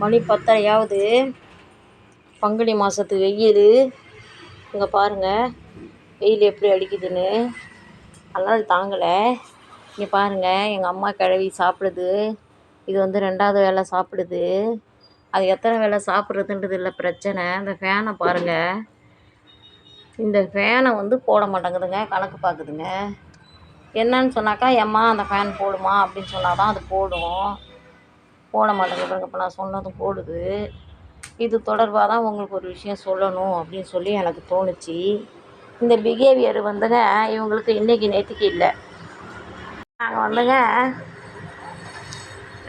மணி பத்தரையாவது. பங்குனி மாதத்து வெயில். இங்கே பாருங்கள் வெயில் எப்படி அடிக்குதுன்னு. அதனால் தாங்கலை. இங்கே பாருங்கள் எங்கள் அம்மா கிழவி சாப்பிடுது. இது வந்து ரெண்டாவது வேளை சாப்பிடுது. அது எத்தனை வேளை சாப்பிட்றதுன்றது இல்லை பிரச்சனை. இந்த ஃபேனை பாருங்கள் இந்த ஃபேனை வந்து போட மாட்டேங்குதுங்க கணக்கு பார்க்குதுங்க என்னன்னு சொன்னாக்கா எம்மா அந்த ஃபேன் போடுமா? அப்படின்னு சொன்னால் தான் அது போடும். போட மாட்டேங்குதுங்க இப்போ நான் சொன்னதும் போடுது. இது தொடர்பாக தான் உங்களுக்கு ஒரு விஷயம் சொல்லணும் அப்படின்னு சொல்லி எனக்கு தோணுச்சு. இந்த பிஹேவியர் வந்துங்க இவங்களுக்கு இன்றைக்கி நேற்றுக்கு இல்லை. நாங்கள் வந்துங்க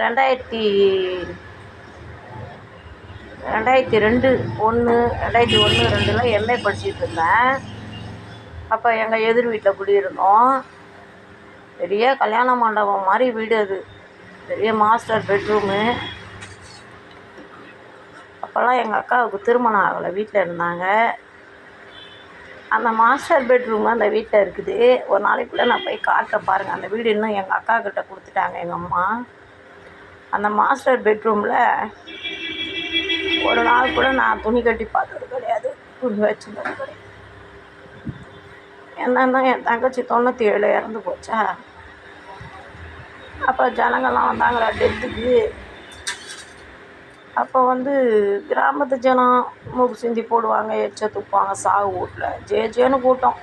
ரெண்டாயிரத்தி ரெண்டாயிரத்தி ரெண்டு ஒன்று ரெண்டாயிரத்தி ஒன்று ரெண்டில் எம்ஏ படிச்சுட்டு இருந்தேன். அப்போ எங்கள் எதிர் வீட்டில் குடியிருந்தோம். பெரிய கல்யாண மண்டபம் மாதிரி வீடு அது. பெரிய மாஸ்டர் பெட்ரூமு அப்போல்லாம் எங்கள் அக்காவுக்கு திருமணம் ஆகலை வீட்டில் இருந்தாங்க. அந்த மாஸ்டர் பெட்ரூம் அந்த வீட்டில் இருக்குது. ஒரு நாளைக்குள்ளே நான் போய் காட்டுறேன் பாருங்கள் அந்த வீடு இன்னும் எங்கள் அக்கா கிட்ட கொடுத்துட்டாங்க எங்கள் அம்மா. அந்த மாஸ்டர் பெட்ரூமில் ஒரு நாள் கூட நான் துணி கட்டி பார்த்தது கிடையாது. துணி வச்சுருந்தது கிடையாது. என்னன்னா என் தங்கச்சி தொண்ணூற்றி ஏழு இறந்து போச்சா. அப்போ ஜனங்கள்லாம் வந்தாங்களா டெத்துக்கு அப்போ வந்து கிராமத்து ஜனம் மூக்கு சிந்தி போடுவாங்க எச்ச துப்புவாங்க சாகு வீட்டில் ஜே ஜேன்னு கூட்டம்.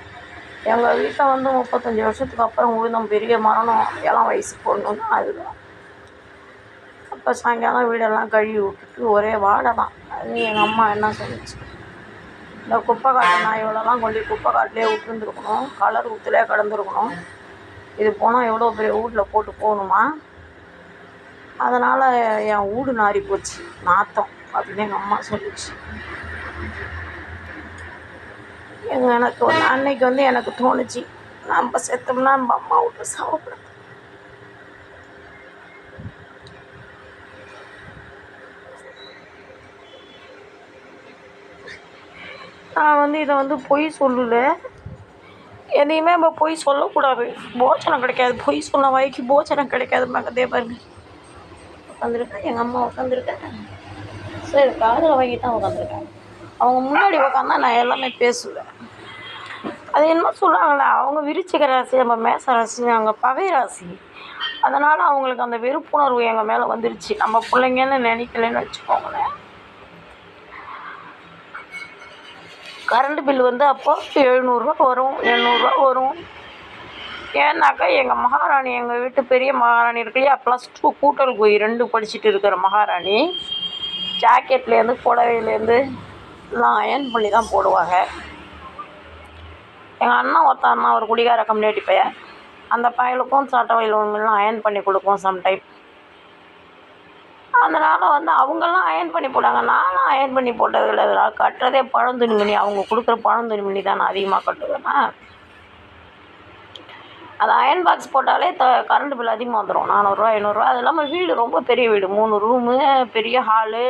எங்கள் வீட்டில் வந்து முப்பத்தஞ்சு வருஷத்துக்கு அப்புறம் உழுந்தோம் பெரிய மரணம். இளம் வயசு பொண்ணுன்னா அதுதான். அப்போ சாயங்காலம் வீடெல்லாம் கழுவி விட்டுட்டு ஒரே வாடை தான். அது எங்கள் அம்மா என்ன சொல்லிச்சு இந்த குப்பை காட்டு நாயோடலாம் கொண்டு குப்பை காட்டிலே விட்டுருந்துருக்கணும். கலர் ஊற்றுலே கடந்துருக்கணும். இது போனால் எவ்வளோ பெரிய வீட்டில் போட்டு போகணுமா? அதனால் என் வீடு நாரி போச்சு. நாத்தம் அப்படின்னு எங்கள் அம்மா சொல்லிச்சு. எங்கள் எனக்கு அன்னைக்கு வந்து எனக்கு தோணுச்சு நம்ம செத்தோம்னா நம்ம அம்மா விட்டு சாப்பிடணும் நான் வந்து இதை வந்து பொய் சொல்லலை. எதையுமே நம்ம பொய் சொல்லக்கூடாது. போச்சனம் கிடைக்காது. பொய் சொன்ன வாய்க்கு போச்சனம் கிடைக்காது. மகதே பாருங்க உட்காந்துருக்கேன் எங்கள் அம்மா உட்காந்துருக்கேன் சரி காதில் வாங்கி தான் உட்காந்துருக்கேன் அவங்க முன்னாடி உட்காந்தா நான் எல்லாமே பேசுவேன். அது என்ன சொல்கிறாங்களே அவங்க விருச்சிக ராசி நம்ம மேச ராசி அவங்க பகை ராசி. அதனால் அவங்களுக்கு அந்த வெறுப்புணர்வு எங்கள் மேலே வந்துருச்சு. நம்ம பிள்ளைங்கன்னு நினைக்கலன்னு வச்சுக்கோங்களேன். கரண்ட் பில் வந்து அப்போ எழுநூறுரூவா வரும் எழுநூறுரூவா வரும். ஏன்னாக்கா எங்கள் மகாராணி எங்கள் வீட்டு பெரிய மகாராணி இருக்கு இல்லையா? ப்ளஸ் டூ கூட்டல் போய் ரெண்டு படிச்சுட்டு இருக்கிற மகாராணி ஜாக்கெட்லேருந்து புடவையிலேருந்து எல்லாம் அயன் பண்ணி தான் போடுவாங்க. எங்கள் அண்ணன் ஒருத்தன் அண்ணா ஒரு குடிகார கம்யூனிட்டி பையன். அந்த பயலுக்கும் சட்டை வயலும் அயன் பண்ணி கொடுக்கும் சம்டைம் அதனால் வந்து அவங்கெல்லாம் அயன் பண்ணி போட்டாங்க. நானும் அயன் பண்ணி போட்டது இல்லை நான் கட்டுறதே பழம் துணிமணி. அவங்க கொடுக்குற பழம் துணிமணி தான் நான் அதிகமாக கட்டுவேன்னா அது அயன் பாக்ஸ் போட்டாலே த கரண்ட் பில் அதிகமாக வந்துடும் நானூறுரூவா ஐநூறுரூவா அது இல்லாமல் வீடு ரொம்ப பெரிய வீடு. மூணு ரூமு பெரிய ஹாலு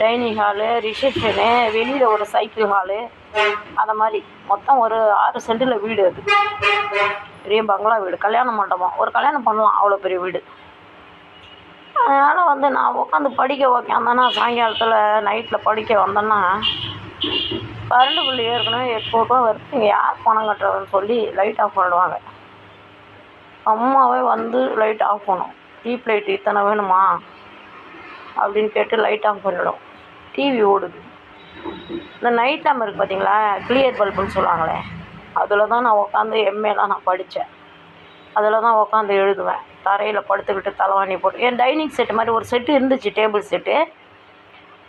டைனிங் ஹாலு ரிசப்ஷனு வெளியில் ஒரு சைக்கிள் ஹாலு அந்த மாதிரி. மொத்தம் ஒரு ஆறு சென்டில் வீடு அது. பெரிய பங்களா வீடு. கல்யாண மண்டபம். ஒரு கல்யாணம் பண்ணலாம். அவ்வளோ பெரிய வீடு. அதனால் வந்து நான் உட்காந்து படிக்க உக்காந்தேன்னா சாயங்காலத்தில் நைட்டில் படிக்க வந்தேன்னா கரண்டு பில்லு ஏற்கனவே எட்நூறுபா வருது. இங்கே யார் பணம் கட்டுறதுன்னு சொல்லி லைட் ஆஃப் பண்ணிடுவாங்க. அம்மாவே வந்து லைட் ஆஃப் பண்ணும். டீப் லைட் இத்தனை வேணுமா? அப்படின்னு கேட்டு லைட் ஆஃப் பண்ணிடும். டிவி ஓடுது. இந்த நைட் லேம்ப் இருக்குது பார்த்தீங்களா கிளியர் பல்புன்னு சொல்லுவாங்களே. அதில் தான் நான் உட்காந்து எம்ஏலாம் நான் படித்தேன் அதில் தான் உட்காந்து எழுதுவேன். தரையில் படுத்துக்கிட்டு தலைவாணி போட்டு. என் டைனிங் செட்டு மாதிரி ஒரு செட்டு இருந்துச்சு டேபிள் செட்டு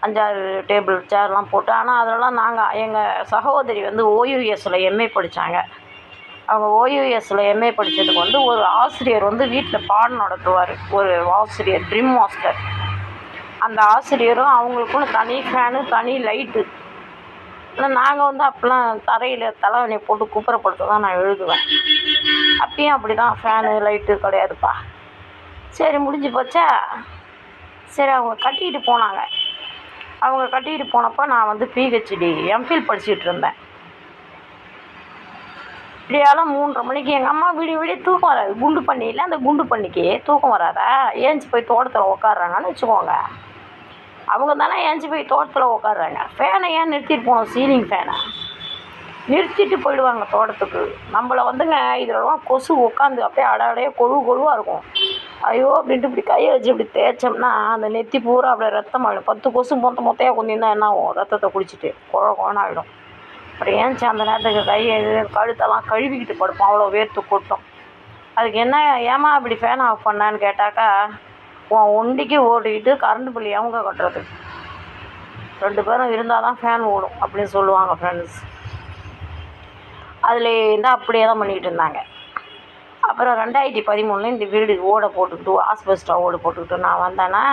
அஞ்சாறு டேபிள் சேர்லாம் போட்டு. ஆனால் அதிலலாம் நாங்கள் எங்கள் சகோதரி வந்து ஓயூஎஸில் எம்ஏ படித்தாங்க அவங்க ஓயூஎஸில் எம்ஏ படித்ததுக்கு வந்து ஒரு ஆசிரியர் வந்து வீட்டில் பாடம் நடத்துவார். ஒரு ஆசிரியர் ட்ரிம் மாஸ்டர் அந்த ஆசிரியரும் அவங்களுக்குன்னு தனி ஃபேனு தனி லைட்டு ஆனால் நாங்கள் வந்து அப்போல்லாம் தரையில் தலைவணி போட்டு குப்புறப்படுத்த தான் நான் எழுதுவேன். அப்பயும் அப்படி தான் ஃபேனு லைட்டு கிடையாதுப்பா. சரி முடிஞ்சு போச்சா? சரி அவங்க கட்டிக்கிட்டு போனாங்க. அவங்க கட்டிக்கிட்டு போனப்போ நான் வந்து பிஹெச்டி எம்ஃபில் படிச்சுட்டு இருந்தேன். இப்படியாலும் மூன்றரை மணிக்கு எங்கள் அம்மா விடிய விடிய தூக்கம் வராது. குண்டு பண்ணியில் அந்த குண்டு பண்ணிக்கு தூக்கம் வராதா? ஏஞ்சி போய் தோட்டத்தில் உட்காடுறாங்கன்னு வச்சுக்கோங்க. அவங்க தானே ஏஞ்சி போய் தோட்டத்தில் உட்காடுறாங்க ஃபேனை ஏன் நிறுத்திட்டு போகணும் சீலிங் ஃபேனை நிறுத்திட்டு போயிடுவாங்க தோட்டத்துக்கு. நம்மள வந்துங்க இதெல்லாம் கொசு உட்காந்து அப்படியே அட அடையே கொழு கொழுவாக இருக்கும். ஐயோ அப்படின்ட்டு இப்படி கையை வச்சு இப்படி தேய்ச்சோம்னா அந்த நெத்தி பூரா அப்படியே ரத்தம் ஆகிடும் பத்து கொசு மொத்த மொத்தையாக கொஞ்சம் என்ன ஆகும்? ரத்தத்தை குடிச்சிட்டு குழ குழன்னு ஆகிடும் அப்புறம் ஏன்ச்சி அந்த நேரத்துக்கு கையை கழுத்தெல்லாம் கழுவிக்கிட்டு படுப்போம். அவ்வளோ வேர்த்து கொட்டும். அதுக்கு என்ன ஏமா இப்படி ஃபேன் ஆஃப் பண்ணான்னு கேட்டாக்கா உன் ஒண்டிக்கு ஓடிக்கிட்டு கரண்ட் பில் அவங்க கட்டுறது. ரெண்டு பேரும் இருந்தால் தான் ஃபேன் ஓடும் அப்படின்னு சொல்லுவாங்க ஃப்ரெண்ட்ஸ் அதில் இருந்தால் அப்படியே தான் பண்ணிக்கிட்டு இருந்தாங்க. அப்புறம் ரெண்டாயிரத்தி பதிமூணில் இந்த வீடு ஓடை போட்டுக்கிட்டு ஆஸ்பெஸ்டா ஓடு போட்டுக்கிட்டு நான் வந்தேன்னா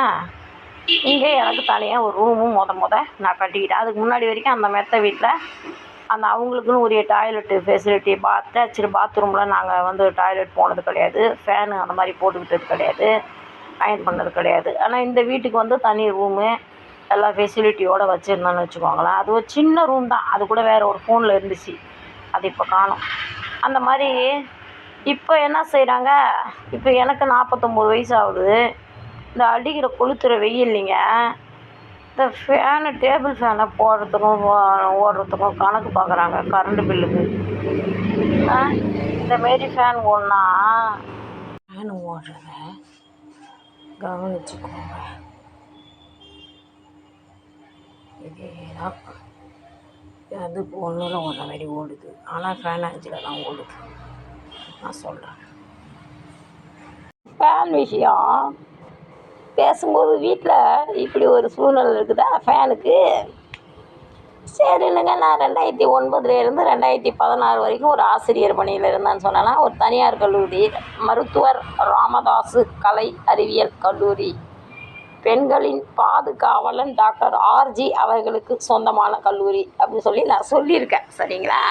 இங்கே எனக்கு தனியாக ஒரு ரூமும் மொத மொத நான் கட்டிக்கிட்டேன். அதுக்கு முன்னாடி வரைக்கும் அந்த மெத்த வீட்டில் அந்த அவங்களுக்குன்னு உரிய டாய்லெட்டு ஃபெசிலிட்டி பா அட்டாச்சு பாத்ரூமில் நாங்கள் வந்து டாய்லெட் போனது கிடையாது. ஃபேனு அந்த மாதிரி போட்டுக்கிட்டது கிடையாது. அயன் பண்ணது கிடையாது. ஆனால் இந்த வீட்டுக்கு வந்து தனி ரூமு எல்லா ஃபெசிலிட்டியோடு வச்சுருந்தோன்னு வச்சுக்கோங்களேன். அது ஒரு சின்ன ரூம் தான். அது கூட வேறு ஒரு ஃபோனில் இருந்துச்சு. அது இப்போ காணும். அந்த மாதிரி இப்போ என்ன செய்கிறாங்க இப்போ எனக்கு நாற்பத்தொம்போது வயசு ஆகுது. இந்த அடிக்கிற கொளுத்துற வெயில்லைங்க. இந்த ஃபேனு டேபிள் ஃபேனை போடுறதுக்கும் ஓ- ஓடுறதுக்கும் கணக்கு பார்க்குறாங்க கரண்ட் பில்லுக்கு இந்த மாரி ஃபேன் ஓடினா ஃபேன் ஓடுறது கவனிச்சுக்கோங்க. இதே தான் அது ஒன்றில் ஓடுற மாதிரி ஓடுது. ஆனால் ஃபேன் அஞ்சில் தான் ஓடுது. நான் சொல்கிறேன் ஃபேன் விஷயம். பேசும்போது வீட்டில் இப்படி ஒரு சூழ்நிலை இருக்குதா? ஃபேனுக்கு சரி இல்லைங்க நான் ரெண்டாயிரத்தி ஒன்பதுலேருந்து ரெண்டாயிரத்தி பதினாறு வரைக்கும் ஒரு ஆசிரியர் பணியில் இருந்தேன்னு சொன்னேன்னா ஒரு தனியார் கல்லூரி மருத்துவர் ராமதாசு கலை அறிவியல் கல்லூரி. பெண்களின் பாதுகாவலன் டாக்டர் ஆர்ஜி அவர்களுக்கு சொந்தமான கல்லூரி அப்படின்னு சொல்லி நான் சொல்லியிருக்கேன் சரிங்களா?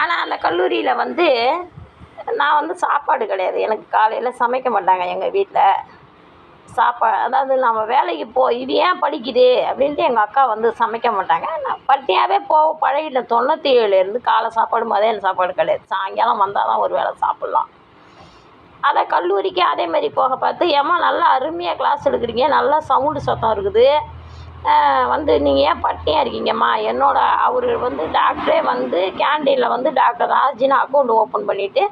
ஆனால் அந்த கல்லூரியில் வந்து நான் வந்து சாப்பாடு கிடையாது. எனக்கு காலையில் சமைக்க மாட்டாங்க எங்கள் வீட்டில் சாப்பா அதாவது நம்ம வேலைக்கு போ இது ஏன் படிக்குது? அப்படின்ட்டு எங்கள் அக்கா வந்து சமைக்க மாட்டாங்க. நான் பட்டினியாகவே போக பழகிட்டேன். தொண்ணூற்றி ஏழுலேருந்து காலை சாப்பாடு மதியான சாப்பாடு கிடையாது. சாயங்காலம் வந்தால் தான் ஒரு வேளை சாப்பிட்லாம். அதை கல்லூரிக்கு அதே மாதிரி போக பார்த்து ஏம்மா நல்லா அருமையாக கிளாஸ் எடுக்கிறீங்க. நல்லா சவுண்டு சத்தம் இருக்குது. வந்து நீங்கள் ஏன் பட்டினியாக இருக்கீங்கம்மா? என்னோட அவர் வந்து டாக்டரே வந்து கேண்டீனில் வந்து டாக்டர் ராஜின்னு அக்கௌண்ட் ஓப்பன் பண்ணிவிட்டு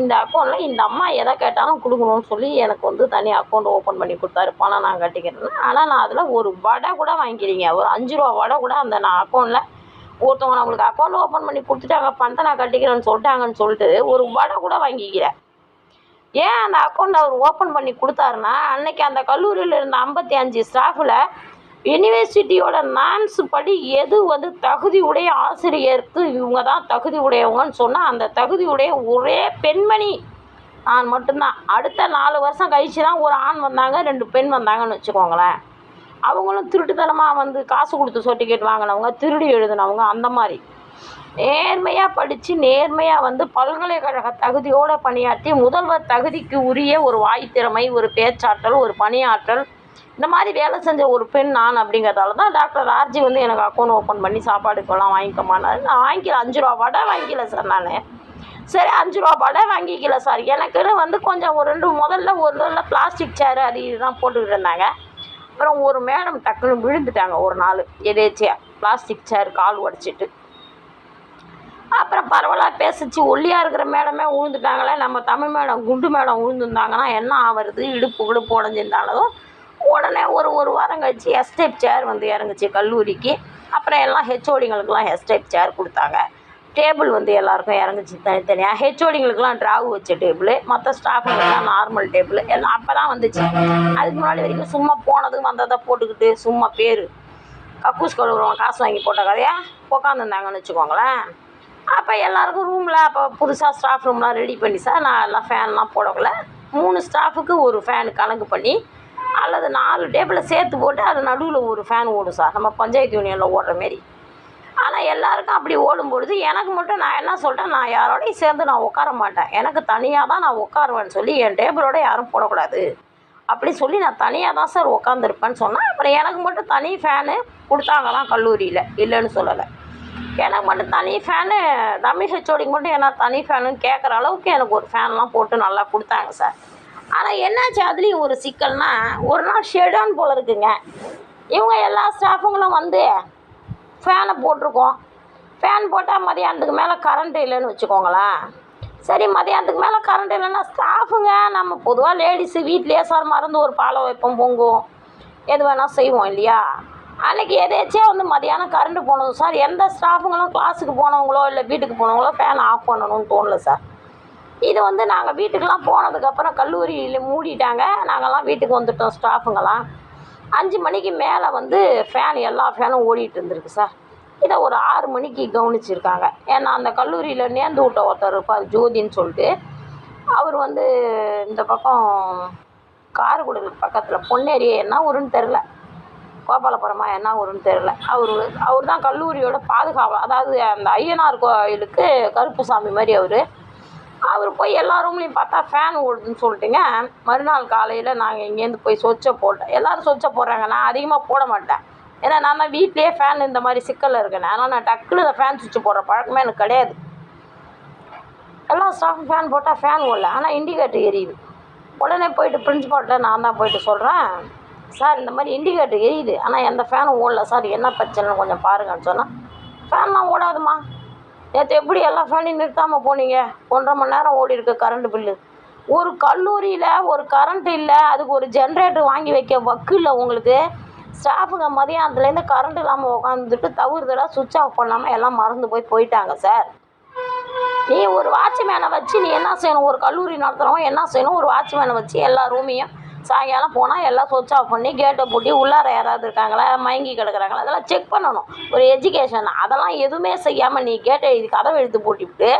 இந்த அக்கௌண்ட்டில் இந்த அம்மா எதை கேட்டாலும் கொடுக்கணும்னு சொல்லி எனக்கு வந்து தனி அக்கௌண்ட் ஓப்பன் பண்ணி கொடுத்தாரு. பணம் நான் கட்டிக்கிறேன்னு. ஆனால் நான் அதில் ஒரு வடை கூட வாங்கிக்கிறீங்க. ஒரு அஞ்சு ரூபா வடை கூட அந்த நான் அக்கௌண்ட்டில் ஒருத்தவங்க நம்மளுக்கு அக்கௌண்ட் ஓப்பன் பண்ணி கொடுத்துட்டாங்க. பணத்தை நான் கட்டிக்கிறேன்னு சொல்லிட்டாங்கன்னு சொல்லிட்டு ஒரு வடை கூட வாங்கிக்கிறேன். ஏன் அந்த அக்கௌண்ட் அவர் ஓப்பன் பண்ணி கொடுத்தாருன்னா அன்னைக்கு அந்த கல்லூரியில் இருந்த ஐம்பத்தி அஞ்சு ஸ்டாஃபில் யூனிவர்சிட்டியோட நான்ஸ் படி எது வந்து தகுதி உடைய ஆசிரியருக்கு இவங்க தான் தகுதி உடையவங்கன்னு சொன்னால் அந்த தகுதி உடைய ஒரே பெண்மணி நான் மட்டும்தான். அடுத்த நாலு வருஷம் கழிச்சு தான் ஒரு ஆண் வந்தாங்க ரெண்டு பெண் வந்தாங்கன்னு வச்சுக்கோங்களேன். அவங்களும் திருட்டுத்தனமாக வந்து காசு கொடுத்து சர்டிஃபிகேட் வாங்கினவங்க திருடி எழுதினவங்க அந்த மாதிரி. நேர்மையாக படித்து நேர்மையாக வந்து பல்கலைக்கழக தகுதியோடு பணியாற்றி முதல்வர் தகுதிக்கு உரிய ஒரு வாய் திறமை ஒரு பேச்சாற்றல் ஒரு பணியாற்றல் இந்த மாதிரி வேலை செஞ்ச ஒரு பெண் நான் அப்படிங்கிறதால தான் டாக்டர் ஆர்ஜி வந்து எனக்கு அக்கௌண்ட் ஓப்பன் பண்ணி சாப்பாடுக்கெல்லாம் வாங்கிக்கமானாரு. நான் வாங்கிக்கல அஞ்சு ரூபா வடை வாங்கிக்கல சார் நான். சரி அஞ்சு ரூபா வடை வாங்கிக்கல சார் எனக்குன்னு வந்து கொஞ்சம் ஒரு ரெண்டு முதல்ல ஒரு நல்ல பிளாஸ்டிக் சேர் அது இதுதான் போட்டுக்கிட்டு இருந்தாங்க. அப்புறம் ஒரு மேடம் டக்குன்னு விழுந்துட்டாங்க ஒரு நாள். எதேச்சியாக பிளாஸ்டிக் சேர் கால் உடச்சிட்டு. அப்புறம் பரவாயில்ல பேசிச்சு ஒல்லியாக இருக்கிற மேடமே விழுந்துட்டாங்களே நம்ம தமிழ் மேடம் குண்டு மேடம் விழுந்துருந்தாங்கன்னா என்ன ஆவறது? இடுப்பு இடுப்பு உடஞ்சிருந்தாலும் உடனே ஒரு ஒரு வாரம் கழித்து எஸ்டேப் சேர் வந்து இறங்குச்சு கல்லூரிக்கு. அப்புறம் எல்லாம் ஹெச்ஓடிங்களுக்கெல்லாம் எஸ்டேப் சேர் கொடுத்தாங்க. டேபிள் வந்து எல்லாருக்கும் இறங்குச்சு தனித்தனியாக ஹெச்ஓடிங்களுக்கெல்லாம் ட்ராவு வச்ச டேபிள் மற்ற ஸ்டாஃபுங்களுக்குலாம் நார்மல் டேபிள் எல்லாம் அப்போ தான் வந்துச்சு. அதுக்கு முன்னாடி வரைக்கும் சும்மா போனது வந்ததை போட்டுக்கிட்டு சும்மா பேர். கக்கூஸ் கழுவுறவங்க காசு வாங்கி போட்ட கதையாக உட்காந்துருந்தாங்கன்னு வச்சுக்கோங்களேன். அப்போ எல்லாருக்கும் ரூமில் அப்போ புதுசாக ஸ்டாஃப் ரூம்லாம் ரெடி பண்ணி சார் நான் எல்லாம் ஃபேன்லாம் போடக்குள்ள மூணு ஸ்டாஃபுக்கு ஒரு ஃபேன் கணக்கு பண்ணி அல்லது நாலு டேபிளை சேர்த்து போட்டு அது நடுவில் ஒரு ஃபேன் ஓடும் சார். நம்ம பஞ்சாயத்து யூனியனில் ஓடுற மாரி. ஆனால் எல்லாருக்கும் அப்படி ஓடும்பொழுது எனக்கு மட்டும் நான் என்ன சொல்லிட்டேன் நான் யாரோடையும் சேர்ந்து நான் உட்கார மாட்டேன். எனக்கு தனியாக தான் நான் உட்காருவேன்னு சொல்லி என் டேபிளோட யாரும் போடக்கூடாது. அப்படி சொல்லி நான் தனியாக தான் சார் உட்காந்துருப்பேன்னு சொன்னேன் அப்புறம் எனக்கு மட்டும் தனி ஃபேனு கொடுத்தாங்களாம் கல்லூரியில். இல்லைன்னு சொல்லலை. எனக்கு மட்டும் தனி ஃபேனு தமிழ் ஹெச்ஓடிக்கு மட்டும் ஏன்னா தனி ஃபேனுன்னு கேட்குற அளவுக்கு எனக்கு ஒரு ஃபேன்லாம் போட்டு நல்லா கொடுத்தாங்க சார். ஆனால் என்னாச்சு? அதுலேயும் ஒரு சிக்கல்னா ஒரு நாள் ஷெடான் போல் இருக்குங்க. இவங்க எல்லா ஸ்டாஃபுங்களும் வந்து ஃபேனை போட்டிருக்கோம். ஃபேன் போட்டால் மதியானத்துக்கு மேலே கரண்ட் இல்லைன்னு வச்சுக்கோங்களேன். சரி மதியானத்துக்கு மேலே கரண்ட் இல்லைன்னா ஸ்டாஃபுங்க நம்ம பொதுவாக லேடிஸு வீட்லேயே சார் மறந்து ஒரு பாலை வைப்போம் பொங்கும் எது வேணால் செய்வோம் இல்லையா? அன்றைக்கி எதேச்சியாக வந்து மதியானம் கரண்ட்டு போனது சார் எந்த ஸ்டாஃபுங்களும் கிளாஸுக்கு போனவங்களோ இல்லை வீட்டுக்கு போனவங்களோ ஃபேன் ஆஃப் பண்ணணும்னு தோணல சார். இது வந்து நாங்கள் வீட்டுக்கெலாம் போனதுக்கப்புறம் கல்லூரியில் மூடிட்டாங்க. நாங்கள்லாம் வீட்டுக்கு வந்துட்டோம் ஸ்டாஃபுங்கெல்லாம். அஞ்சு மணிக்கு மேலே வந்து ஃபேன் எல்லா ஃபேனும் ஓடிட்டு இருந்திருக்கு சார். இதை ஒரு ஆறு மணிக்கு கவனிச்சிருக்காங்க. ஏன்னா அந்த கல்லூரியில் நேர்ந்து விட்ட ஒருத்தர் இருப்பார் ஜோதின்னு சொல்லிட்டு. அவர் வந்து இந்த பக்கம் காரைக்குடி பக்கத்தில். பொன்னேரி என்ன ஊருன்னு தெரில கோபாலபுரமா என்ன ஊருன்னு தெரில அவர் அவர் தான் கல்லூரியோட பாதுகாவலர். அதாவது அந்த ஐயனார் கோயிலுக்கு கருப்புசாமி மாதிரி அவர். அவர் போய் எல்லா ரூம்லேயும் பார்த்தா ஃபேன் ஓடுதுன்னு சொல்லிட்டுங்க மறுநாள் காலையில் நாங்கள் இங்கேருந்து போய் சொச்சை போட்டோம். எல்லோரும் சொச்சை போடுறாங்க. நான் அதிகமாக போட மாட்டேன். ஏன்னா நான் தான் வீட்லேயே ஃபேன் இந்த மாதிரி சிக்கலில் இருக்கேன். அதனால் நான் டக்குனு இந்த ஃபேன் சுவிட்ச் போடுற பழக்கமே எனக்கு கிடையாது. எல்லா ஸ்டாஃபும் ஃபேன் போட்டால் ஃபேன் ஓடல. ஆனால் இண்டிகேட்டர் எரியுது. உடனே போயிட்டு பிரின்ஸ்பால்கிட்ட நான் தான் போயிட்டு சொல்கிறேன் சார் இந்த மாதிரி இண்டிகேட்டர் எரியுது. ஆனால் எந்த ஃபேனும் ஓடல. சார் என்ன பிரச்சனைன்னு கொஞ்சம் பாருங்கன்னு சொன்னால் ஃபேன்லாம் ஓடாதுமா? நேற்று எப்படி எல்லா ஃபேனையும் நிறுத்தாமல் போனீங்க? ஒன்றரை மணி நேரம் ஓடி இருக்கு கரண்ட் பில்லு ஒரு கல்லூரியில் ஒரு கரண்ட் இல்லை அதுக்கு ஒரு ஜென்ரேட்டர் வாங்கி வைக்க வக்கு இல்லை உங்களுக்கு ஸ்டாஃபுங்க மதியானத்துலேருந்து கரண்ட் இல்லாமல் உட்காந்துட்டு தவிர்தலாக சுவிட்ச் ஆஃப் பண்ணாமல் எல்லாம் மறந்து போய் போயிட்டாங்க சார் நீ ஒரு வாட்ச்மேனை வச்சு நீ என்ன செய்யணும்? ஒரு கல்லூரி நடத்துகிறோம் என்ன செய்யணும்? ஒரு வாட்ச்மேனை வச்சு எல்லா ரூமையும் சாயங்காலம் போனால் எல்லாம் சுவிட்ச் ஆஃப் பண்ணி கேட்டை பூட்டி உள்ளார யாராவது இருக்காங்களா மயங்கி கிடக்குறாங்களா அதெல்லாம் செக் பண்ணணும். ஒரு எஜுகேஷன் அதெல்லாம் எதுவுமே செய்யாமல் நீ கேட்டை எழுதி கதவை எடுத்து பூட்டிவிட்டு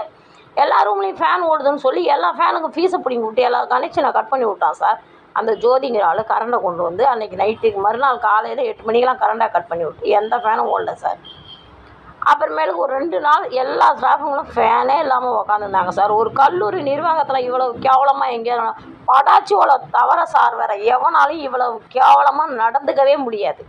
எல்லா ரூம்லேயும் ஃபேன் ஓடுதுன்னு சொல்லி எல்லா ஃபேனுக்கும் ஃபீஸை பிடிங்கி விட்டு எல்லா கனெக்ஷனை கட் பண்ணி விட்டான் சார் அந்த ஜோதிங்கிற ஆள் கரண்டை கொண்டு வந்து அன்றைக்கி நைட்டுக்கு மறுநாள் காலையில் எட்டு மணிக்கெலாம் கரண்டாக கட் பண்ணி விட்டு எந்த ஃபேனும் ஓடல சார் அப்புறமேலுக்கு ஒரு ரெண்டு நாள் எல்லா ஸ்டாஃபுங்களும் ஃபேனே இல்லாமல் உக்காந்துருந்தாங்க சார். ஒரு கல்லூரி நிர்வாகத்தில் இவ்வளோ கேவலமாக எங்கேயும் படாச்சியோட தவிர சார் வேறு. எவனாலையும் இவ்வளவு கேவலமாக நடந்துக்கவே முடியாது.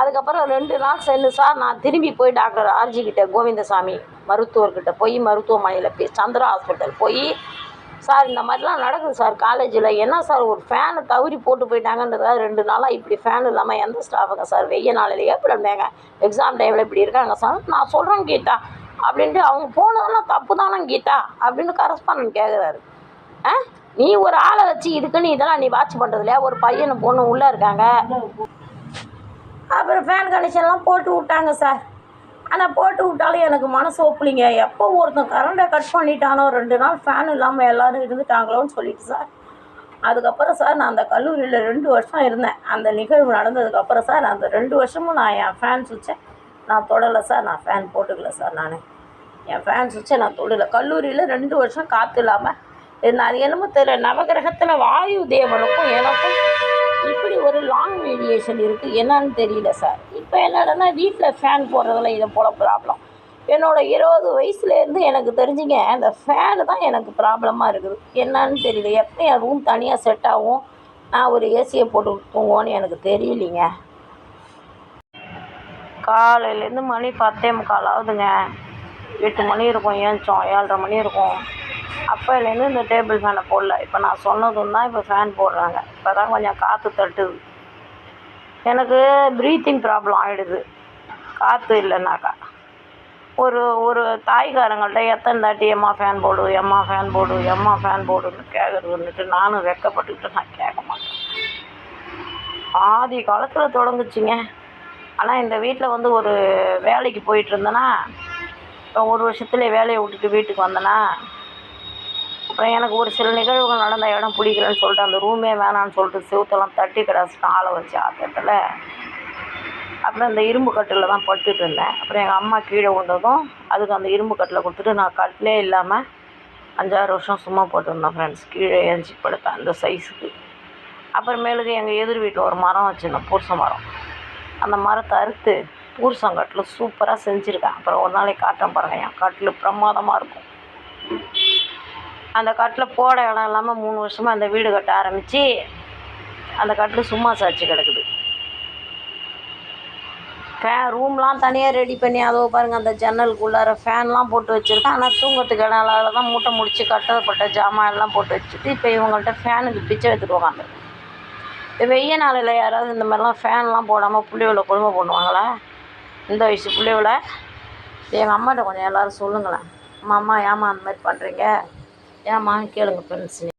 அதுக்கப்புறம் ரெண்டு நாள் சென்று சார் நான் திரும்பி போய் டாக்டர் ஆர்ஜி கிட்ட கோவிந்தசாமி மருத்துவர்கிட்ட போய் மருத்துவமனையில் போய் சந்திரா ஹாஸ்பிட்டல் போய் சார் இந்த மாதிரிலாம் நடக்குது சார் காலேஜில். என்ன சார் ஒரு ஃபேனை தவறி போட்டு போயிட்டாங்கன்றதுக்காக ரெண்டு நாளாக இப்படி ஃபேன் இல்லாமல் எந்த ஸ்டாஃபுங்க சார் வெய்ய நாளிலேயே இப்படி இருந்தாங்க எக்ஸாம் டைமில் இப்படி இருக்காங்க சார். நான் சொல்கிறேன் கீதா அப்படின்ட்டு அவங்க போனதெல்லாம் தப்பு தானே கீதா அப்படின்னு கரஸ்பாண்டன்ட் கேட்குறாரு ஆ? நீ ஒரு ஆளை வச்சு இதுக்குன்னு இதெல்லாம் நீ வாட்ச் பண்ணுறது இல்லையா? ஒரு பையனை பொண்ணு உள்ளே இருக்காங்க. அப்புறம் ஃபேன் கனெக்ஷன்லாம் போட்டு விட்டாங்க சார். ஆனால் போட்டு விட்டாலும் எனக்கு மனசு ஒப்பிலிங்க. எப்போ ஒருத்தன் கரண்டை கட் பண்ணிட்டானோ ரெண்டு நாள் ஃபேன் இல்லாமல் எல்லோரும் இருந்துட்டாங்களோன்னு சொல்லிட்டு சார் அதுக்கப்புறம் சார் நான் அந்த கல்லூரியில் ரெண்டு வருஷம் இருந்தேன். அந்த நிகழ்வு நடந்ததுக்கப்புறம் சார் அந்த ரெண்டு வருஷமும் நான் என் ஃபேன் சுவிட்சை நான் தொடலை சார் நான் ஃபேன் போட்டுக்கல சார் நான். என் ஃபேன் சுவிட்சை நான் தொடலை. கல்லூரியில் ரெண்டு வருஷம் காற்று இல்லாமல் நான் அது என்னமோ தெரியல. நவகிரகத்தில் வாயு தேவனுக்கும் எனக்கும் இப்படி ஒரு லாங் வேரியேஷன் இருக்குது என்னன்னு தெரியல சார் இப்போ என்னடனா வீட்டில் ஃபேன் போடுறதுல இதை போல் ப்ராப்ளம் என்னோடய இருபது வயசுலேருந்து எனக்கு தெரிஞ்சுங்க அந்த ஃபேனு தான் எனக்கு ப்ராப்ளமாக இருக்குது. என்னன்னு தெரியல. எப்போ என் ரூம் தனியாக செட் ஆகும். நான் ஒரு ஏசியை போட்டு தூங்குவோன்னு எனக்கு தெரியலிங்க. காலையிலேருந்து மணி பத்தே முக்கால் ஆகுதுங்க. எட்டு மணி இருக்கும் ஏஞ்சோம். ஏழரை மணி இருக்கும். அப்போலேருந்து இந்த டேபிள் ஃபேனை போடல. இப்போ நான் சொன்னதும் தான் இப்போ ஃபேன் போடுறாங்க. இப்போ தான் கொஞ்சம் காற்று தட்டுது. எனக்கு ப்ரீத்திங் ப்ராப்ளம் ஆகிடுது காற்று இல்லைனாக்கா ஒரு ஒரு தாய்காரங்கள்ட்ட எத்தனை தாட்டி எம்மா ஃபேன் போடு எம்மா ஃபேன் போடு எம்மா ஃபேன் போடுன்னு கேட்குறதுன்னுட்டு நானும் வெக்கப்பட்டுக்கிட்டு நான் கேட்க மாட்டேன். ஆதி காலத்தில் தொடங்குச்சிங்க. ஆனால் இந்த வீட்டில் வந்து ஒரு வேலைக்கு போயிட்டு இருந்தேன்னா இப்போ ஒரு வருஷத்துலேயே வேலையை விட்டுட்டு வீட்டுக்கு வந்தேன்னா அப்புறம் எனக்கு ஒரு சில நிகழ்வுகள் நடந்த இடம் பிடிக்கலன்னு சொல்லிட்டு அந்த ரூமே வேணான்னு சொல்லிட்டு செவுத்தெல்லாம் தட்டி கிடச்சிட்டேன் ஆளை வச்சு ஆத்திரத்தில். அப்புறம் இந்த இரும்பு கட்டில் தான் படுத்துட்டு இருந்தேன். அப்புறம் எங்கள் அம்மா கீழே விழுந்ததும் அதுக்கு அந்த இரும்பு கட்டில் கொடுத்துட்டு நான் கட்டிலே இல்லாமல் அஞ்சாறு வருஷம் சும்மா போட்டிருந்தேன் ஃப்ரெண்ட்ஸ் கீழே ஏஞ்சி படுத்தேன் அந்த சைஸுக்கு அப்புறமேலுக்கு எங்கள் எதிர் வீட்டில் ஒரு மரம் வச்சுருந்தேன் பூர்ச மரம். அந்த மரத்தை அறுத்து பூர்சங்கட்டில் சூப்பராக செஞ்சுருக்கேன். அப்புறம் ஒரு நாளைக்கு காட்டம் பாருங்க. என் கட்டில் பிரமாதமாக இருக்கும். அந்த கட்டில் போட இடம் இல்லாமல் மூணு வருஷமாக அந்த வீடு கட்ட ஆரம்பித்து அந்த கட்டில் சும்மா சாச்சு கிடக்குது. ஃபேன் ரூம்லாம் தனியாக ரெடி பண்ணி அதோ பாருங்கள் அந்த ஜன்னலுக்குள்ளார ஃபேன்லாம் போட்டு வச்சுருக்கேன். ஆனால் தூங்கறதுக்கு இடம் இல்லாத தான் மூட்டை முடித்து கட்டப்பட்ட ஜாமான் எல்லாம் போட்டு வச்சுட்டு இப்போ இவங்கள்ட்ட ஃபேனுக்கு பிச்சை எடுத்துட்டு உக்காந்து வெய்ய நாளில் யாராவது இந்த மாதிரிலாம் ஃபேன்லாம் போடாமல் புள்ளியோல கொடுமை பண்ணுவாங்களா? இந்த வயசு புள்ளியோல எங்கள் அம்மாட்ட கொஞ்சம் எல்லோரும் சொல்லுங்களேன். அம்மா அம்மா ஏம்மா அந்த மாதிரி பண்ணுறீங்க ஏம்மான்னு கேளுங்க ஃப்ரெண்ட்ஸ்